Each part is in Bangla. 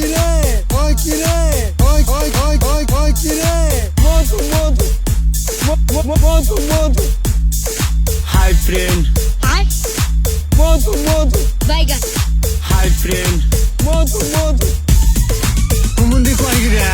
কিরে? ওই কিরে? ওই ওই ওই ওই ওই কিরে? মধু মধু মধু মধু হাই ফ্রেন্ড আর মধু মধু। বাইগান হাই ফ্রেন্ড মধু মধু। কুমুন্দি কয় গিরা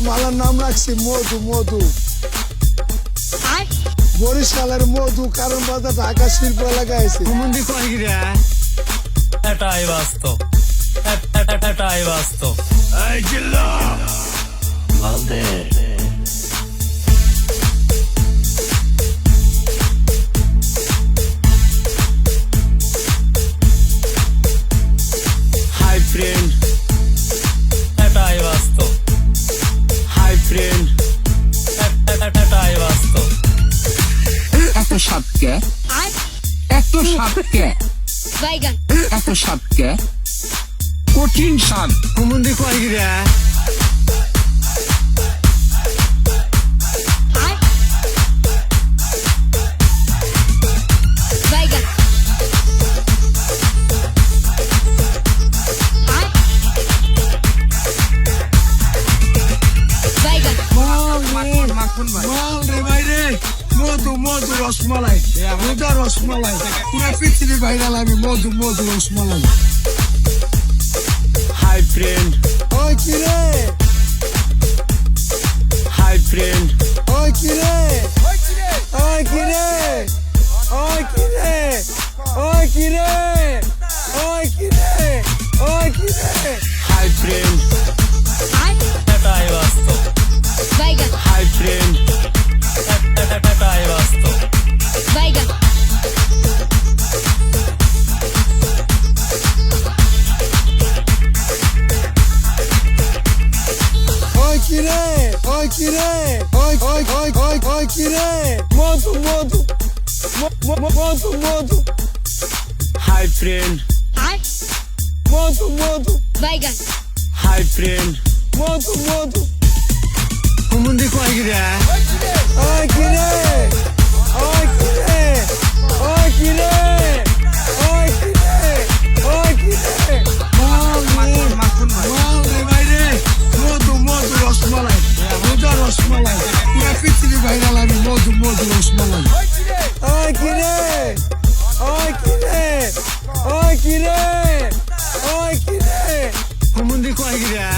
মালার নাম রাখছি মধু মধু। বরিশালের মধু কারণ বাজার ঢাকা শিল্প এলাকায় আছে। মন্দির কয় গিরা এটাই বাস্তব। এটাই বাস্তব। এই জিল্লা। হাই এত আর এত সাপকে বাইগান এত সাপকে কঠিন সাপ কুমুন্দি কয় গিরা আর বাইগান আর বাইগান মাখন ভাই মাল ভাই রে মধু মধু রসমালাই। মুদা রসমালাই। পুরা পৃথিবী ভাইরাল আমি মধু মধু রসমালাই। হাই ফ্রেন্ড ওই কিরে হাই ফ্রেন্ড ওই কিরে ওই কিরে ওই কিরে ওই কিরে ওই কিরে ওই কিরে হাই ফ্রেন্ড কিরে? ওই ওই ওই ওই ওই কিরে? মধু মধু মধু মধু হাই ফ্রেন্ড আর মধু মধু। বাইগান হাই ফ্রেন্ড মধু মধু। কুমুন্দি কয় গিরা ওই কিরে? মুদা রসমালাই পুরা পৃথিবী ভাইরাল আমি মধু মধু রসমালাই ওই কিরে ওই কিরে ওই কিরে ওই কিরে কুমুন্দি কয় গিরা